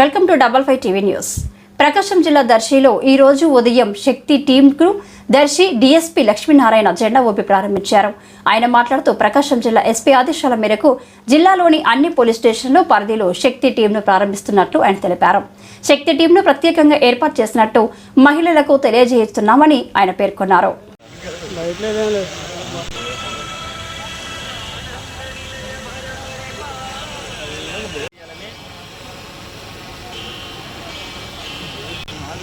Welcome to double five TV news. Prakasam జిల్లా దర్శిలో ఈ రోజు ఉదయం శక్తి టీంకు దర్శి డీఎస్పీ లక్ష్మీనారాయణ జెండా ఊపి ప్రారంభించారు. ఆయన మాట్లాడుతూ ప్రకాశం జిల్లా ఎస్పీ ఆదేశాల మేరకు జిల్లాలోని అన్ని పోలీస్ స్టేషన్లు పరిధిలో శక్తి టీంను ప్రారంభిస్తున్నట్లు ఆయన తెలిపారు. శక్తి టీంను ప్రత్యేకంగా ఏర్పాటు చేసినట్టు మహిళలకు తెలియజేస్తున్నామని ఆయన పేర్కొన్నారు.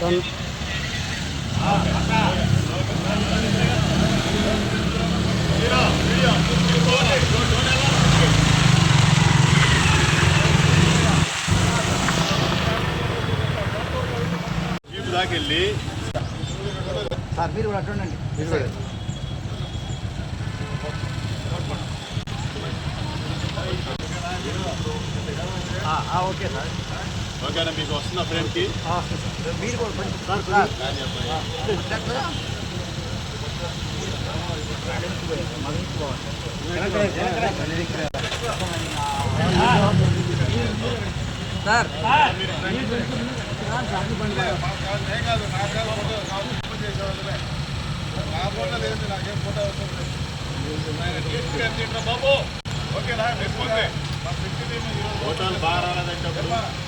డన్ దాకెళ్ళి సార్ మీరు కూడా అటుండండి ఓకే సార్. ఓకేనా మీకు వస్తున్న ఫ్రెండ్కి మీరు కూడా కొంచెం సార్ సార్ సార్ బాబు ఓకేనా ఓటాలు బాగా రాలేదంటే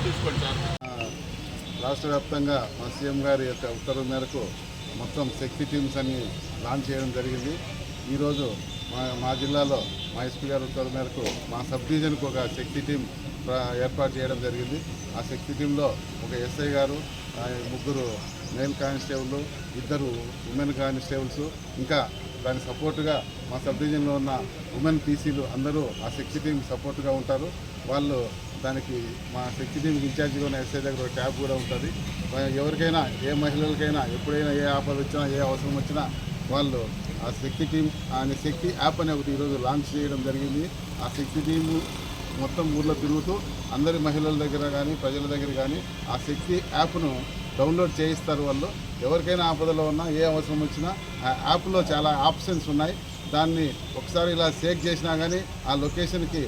తీసుకోండి సార్. రాష్ట్ర వ్యాప్తంగా మా సీఎం గారి యొక్క ఉత్తర్వు మేరకు మొత్తం శక్తి టీమ్స్ అన్ని లాంచ్ చేయడం జరిగింది. ఈరోజు మా మా జిల్లాలో మా ఎస్పీ గారి ఉత్తర్వు మేరకు మా సబ్ డివిజన్కు ఒక శక్తి టీం ఏర్పాటు చేయడం జరిగింది. ఆ శక్తి టీంలో ఒక ఎస్ఐ గారు ఆ, ముగ్గురు మేల్ కానిస్టేబుల్ ఇద్దరు ఉమెన్ కానిస్టేబుల్స్ ఇంకా దాని సపోర్టుగా మా సబ్ డివిజన్లో ఉన్న ఉమెన్ పీసీలు అందరూ ఆ శక్తి టీం సపోర్ట్గా ఉంటారు. వాళ్ళు దానికి మా శక్తి టీంకి ఇన్ఛార్జిగా ఉన్న ఎస్ఐ దగ్గర ఒక ట్యాబ్ కూడా ఉంటుంది. ఎవరికైనా ఏ మహిళలకైనా ఎప్పుడైనా ఏ ఆపద వచ్చినా ఏ అవసరం వచ్చినా వాళ్ళు ఆ శక్తి టీం అనే శక్తి యాప్ అనే ఒకటి ఈరోజు లాంచ్ చేయడం జరిగింది. ఆ శక్తి టీము మొత్తం ఊర్లో తిరుగుతూ అందరి మహిళల దగ్గర కానీ ప్రజల దగ్గర కానీ ఆ శక్తి యాప్ను డౌన్లోడ్ చేయిస్తారు వాళ్ళు. ఎవరికైనా ఆపదలో ఉన్నా ఏ అవసరం వచ్చినా ఆ యాప్లో చాలా ఆప్షన్స్ ఉన్నాయి. దాన్ని ఒకసారి ఇలా సేక్ చేసినా కానీ ఆ లొకేషన్కి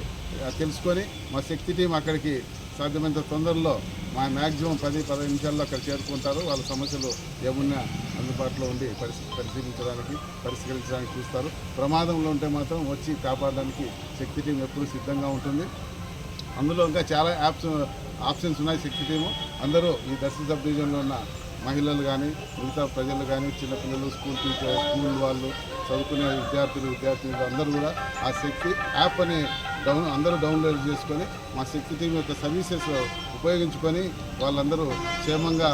తెలుసుకొని మా శక్తి టీం అక్కడికి సాధ్యమైనంత తొందరలో మా మ్యాక్సిమం పది పదహైదు నిమిషాల్లో అక్కడ చేరుకుంటారు. వాళ్ళ సమస్యలు ఏమున్నా అందుబాటులో ఉండి పరిశీ పరిశీలించడానికి పరిష్కరించడానికి చూస్తారు. ప్రమాదంలో ఉంటే మాత్రం వచ్చి కాపాడడానికి శక్తి టీం ఎప్పుడూ సిద్ధంగా ఉంటుంది. అందులో ఇంకా చాలా యాప్స్ ఆప్షన్స్ ఉన్నాయి శక్తి టీము. అందరూ ఈ దర్శన సబ్ డివిజన్లో ఉన్న మహిళలు కానీ మిగతా ప్రజలు కానీ చిన్నపిల్లలు స్కూల్ టీచర్ స్కూల్ వాళ్ళు చదువుకునే విద్యార్థులు విద్యార్థులు అందరూ కూడా ఆ శక్తి యాప్ అని డౌన్ అందరూ డౌన్లోడ్ చేసుకొని మా శక్తి టీం యొక్క సర్వీసెస్ ఉపయోగించుకొని వాళ్ళందరూ క్షేమంగా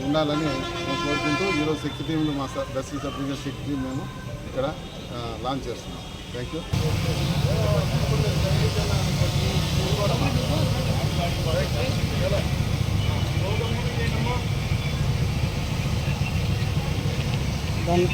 ఉండాలని మేము కోరుకుంటూ ఈరోజు శక్తి టీంలు మా స- సబ్ డివిజన్ శక్తి టీం మేము ఇక్కడ లాంచ్ చేస్తున్నాం. Thank you done